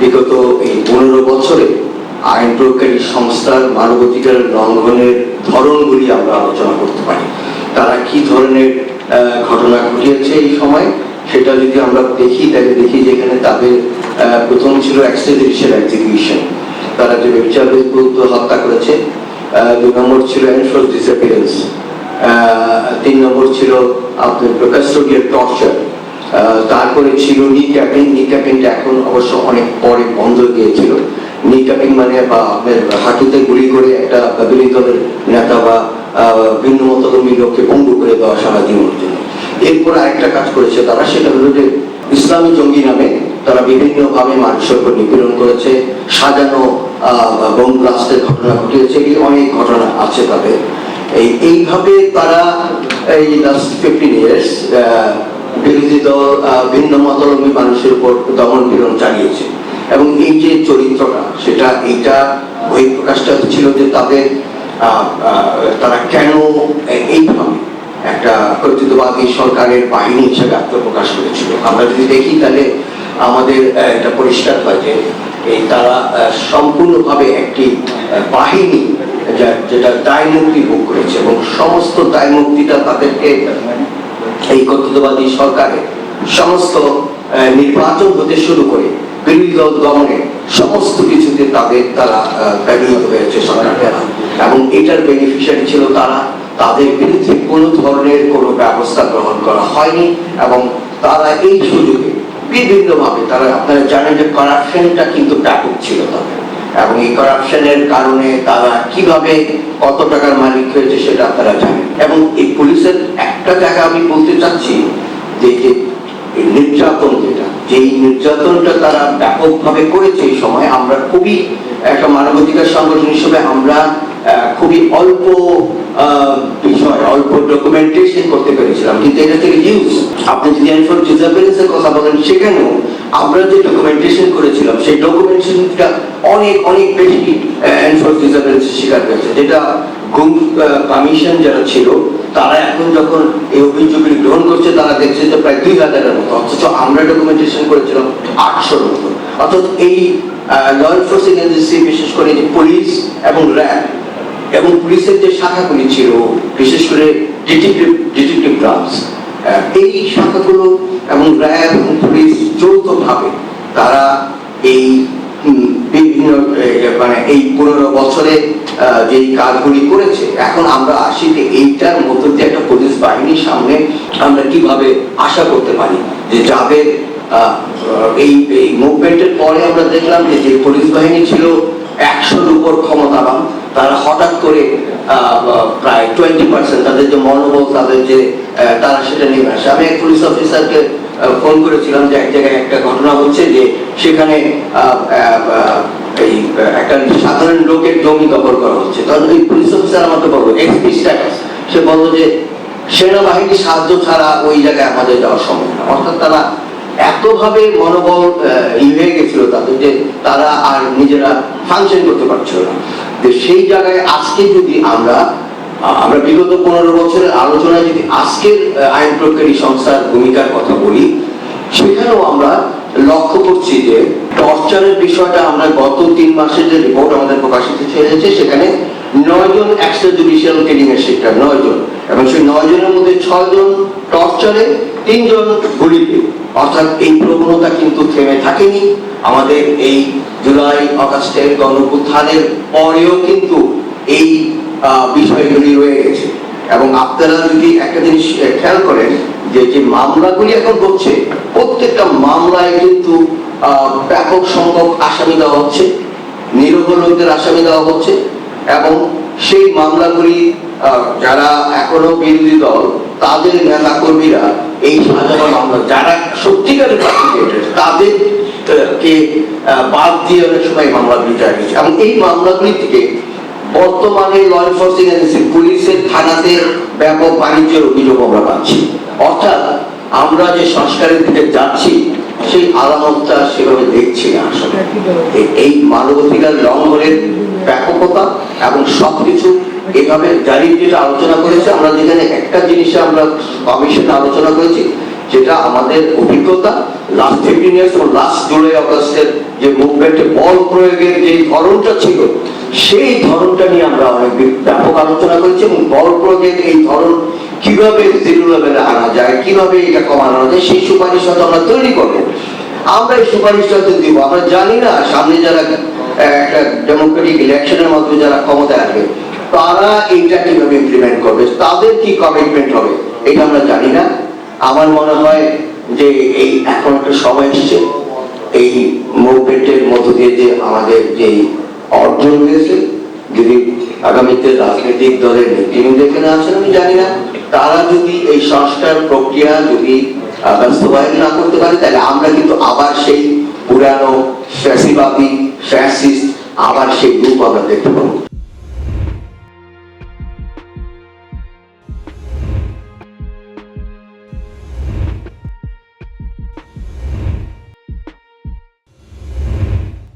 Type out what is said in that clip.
বিগত এই পনেরো বছরে আইন প্রয়োগকারী সংস্থার মানবাধিকার লঙ্ঘনের ধরনগুলি আমরা আলোচনা করতে পারি। তারা কি ধরনের ঘটনা ঘটিয়েছে এই সময়, সেটা যদি আমরা দেখি, তাহলে দেখি যে এখানে তাদের প্রথম ছিল এক্সট্রাজুডিশিয়াল এক্সিকিউশন তারা যে বিচার বিরুদ্ধ হত্যা করেছে দুই নম্বর ছিল এনফোর্স ডিসঅ্যাপিয়ারেন্স তিন নম্বর ছিল আপনার কাস্টোডিয়াল টর্চার তারপরে ছিল নি ক্যাপিং নি ক্যাপিংটা এখন অবশ্য অনেক পরে বন্ধ গিয়েছিল। নি ক্যাপিং মানে বা আপনার হাঁটুতে গুলি করে একটা বিরোধী দলের নেতা বা ভিন্ন মতধর্মী লোককে পঙ্গু করে দেওয়া সারাদিনের জন্য এরপর আরেকটা কাজ করেছে তারা, সেটা হলো যে ইসলামী জঙ্গি নামে তারা বিভিন্ন ভাবে মানুষের উপর নিপীড়ন করেছে, সাজানো বোম ব্লাস্টের ঘটনা ঘটিয়েছে, এই অনেক ঘটনা আছে তাদের। এই, এইভাবে তারা এই লাস্ট ফিফটিন ইয়ার্স বিরোধী দল ভিন্ন মতলম্বী মানুষের উপর দমন পীড়ন চালিয়েছে। এবং এই যে চরিত্রটা, সেটা, এইটা বই প্রকাশটা ছিল যে তাদের তারা কেন এইভাবে একটা কর্তৃত্ববাদী সরকারের বাহিনী হিসেবে আত্মপ্রকাশ করেছিল? আমরা যদি দেখি তাহলে আমাদের এটা পরিষ্কার হয় যে, এই তারা সম্পূর্ণভাবে একটি বাহিনী যেটা দায় মুক্তি ভোগ করেছে এবং সমস্ত দায় মুক্তিটা তাদেরকে এই কর্তৃত্ববাদী সরকারের সমস্ত নির্বাচন হতে শুরু করে বিরোধী দল দমনে সমস্ত কিছুতে তাদের তারা ব্যবহৃত হয়েছে সরকার দ্বারা এবং এটার বেনিফিশিয়ারি ছিল তারা। তাদের বিরুদ্ধে কোনো ধরনের কোনো ব্যবস্থা গ্রহণ করা হয়নি এবং তারা এই সুযোগে বিভিন্নভাবে তারা, আপনারা জানেন যে করাপশনটা কিন্তু ব্যাপক ছিল তাদের। এবং এই করাপশনের কারণে তারা কীভাবে কত টাকার মালিক হয়েছে সেটা আপনারা জানেন। এবং একটা জায়গা আমি বলতে চাচ্ছি যে যে নির্যাতন যেটা, যেই নির্যাতনটা তারা ব্যাপকভাবে করেছে এই সময়, আমরা খুবই, একটা মানবাধিকার সংগঠন হিসেবে আমরা খুবই অল্প বিষয়, অল্প ডকুমেন্টেশন করতে পেরেছিলাম। কিন্তু এটা থেকে আপনি যদি কথা বলেন, সেখানেও আমরা যে ডকুমেন্টেশন করেছিলাম, সেই ডকুমেন্টেশনটা অনেক অনেক বেশি এনফোর্স ডিসঅ্যাপিয়ারেন্সের শিকার হয়েছে। যেটা গুম কমিশন যারা ছিল তারা এখন যখন এই অভিযোগগুলি গ্রহণ করছে, তারা দেখছে যে প্রায় দুই হাজারের মতো, অথচ আমরা ডকুমেন্টেশন করেছিলাম আটশোর মতো। অর্থাৎ এই ল এনফোর্সিং এজেন্সি বিশেষ করে যে পুলিশ এবং র্যাব, এবং পুলিশের যে শাখাগুলি ছিল, বিশেষ করে ডিটেকটিভ ডিটেকটিভ ব্রাঞ্চ এই শাখাগুলো এবং র্যাব এবং পুলিশ যৌথভাবে তারা এই বিভিন্ন মানে এই পনেরো বছরে যেই কাজগুলি করেছে। এখন আমরা আসি যে এইটার মধ্য দিয়ে একটা পুলিশ বাহিনীর সামনে আমরা কীভাবে আশা করতে পারি যে যাদের এই এই মুভমেন্টের পরে আমরা দেখলাম যে যে পুলিশ বাহিনী ছিল একশোর উপর ক্ষমতাবান, তারা হঠাৎ করে প্রায় টোয়েন্টি পার্সেন্ট তাদের যে মনোবল, তাদের যে তারা সেটা নিয়ে আসে। আমি এক পুলিশ অফিসারকে ফোন করেছিলাম যে এক জায়গায় একটা ঘটনা হচ্ছে যে সেখানে এই একটা সাধারণ লোকের জমি দখল করা হচ্ছে। তখন ওই পুলিশ অফিসার আমাকে বলব সে বলল যে, সেনাবাহিনীর সাহায্য ছাড়া ওই জায়গায় আমাদের যাওয়া সম্ভব না। অর্থাৎ তারা এতভাবে মনোবল ই হয়ে গেছিল তাদের যে তারা আর নিজেরা ফাংশন করতে পারছিল না। যে সেই জায়গায় আজকে যদি আমরা আমরা বিগত পনেরো বছরের আলোচনায় যদি আজকের আইন প্রয়োগকারী সংস্থার ভূমিকার কথা বলি, সেখানেও আমরা লক্ষ্য করছি যে টর্চারের বিষয়টা আমরা গত তিন মাসের যে রিপোর্ট আমাদের প্রকাশিত হয়েছে সেখানে নয় জন এক্সট্রা জুডিশিয়াল ট্রেনিং এর শিক্ষা, নয় জন। এবং সেই নয় জনের মধ্যে ছয় জন টর্চারে তিনজন গুলিতে অর্থাৎ এই প্রবণতা কিন্তু থেমে থাকেনি। আমাদের এই জুলাই অগাস্টের গণপুত্থানের পরেও কিন্তু এই বিষয়গুলি রয়ে গেছে। এবং আপনারা যদি একটা জিনিস খেয়াল করেন যে যে মামলাগুলি এখন হচ্ছে, প্রত্যেকটা মামলায় কিন্তু ব্যাপক সংখ্যক আসামি দেওয়া হচ্ছে, নিরীহ লোকদের আসামি দেওয়া হচ্ছে এবং সেই মামলাগুলি যারা এখনও বিরোধী দল, তাদের নেতা কর্মীরা এই সাজানো মামলা, যারা সত্যিকারের তাদের কে বাদ দিয়ে অনেক সময় মামলাগুলি চালিয়েছে এবং এই মামলাগুলি থেকে বর্তমানে ল এনফোর্সিং এজেন্সি পুলিশের থানাতে ব্যাপক বাণিজ্যের অভিযোগ আমরা পাচ্ছি। অর্থাৎ আমরা যে সংস্কারের দিকে যাচ্ছি, সেই আলামতটা সেভাবে দেখছি না আসলে। এই মানবাধিকার লঙ্ঘনের ব্যাপকতা এবং সবকিছু এভাবে জারি যেটা আলোচনা করেছে, আমরা যেখানে একটা জিনিসে আমরা কমিশনে আলোচনা করেছি, যেটা আমাদের অভিজ্ঞতা লাস্ট ফিফটিন ইয়ার্স এবং লাস্ট জুলাই অগস্টের যে মুভ মুভমেন্টে বল প্রয়োগের যে ধরনটা ছিল সেই ধরনটা নিয়ে আমরা অনেক ব্যাপক আলোচনা করেছি এবং বল প্রয়োগের এই ধরন কীভাবে জিরো আনা যায়, কীভাবে এটা কমানো যায়, সেই সুপারিশ হয়তো আমরা তৈরি করব। আমরা এই সুপারিশটা তো দিব। আমরা জানি না, সামনে যারা একটা ডেমোক্রেটিক ইলেকশনের মাধ্যমে যারা ক্ষমতায় আসবে, তারা এইটা কীভাবে ইমপ্লিমেন্ট করবে, তাদের কি কমিটমেন্ট হবে, এটা আমরা জানি না। আমার মনে হয় যে এই এখন একটা সময় এসছে, এই মুভমেন্টের মধ্য দিয়ে যে আমাদের যে অর্জন হয়েছে। যদি আগামীতে রাজনৈতিক দলের নেতৃবৃন্দ এখানে আছেন আমি জানি না। তারা যদি এই সংস্কার প্রক্রিয়া যদি বাস্তবায়ন না করতে পারে, তাহলে আমরা কিন্তু আবার সেই পুরানো ফ্যাসিবাদী, ফ্যাসিস্ট, আবার সেই গ্রুপ আমরা দেখতে পাবো।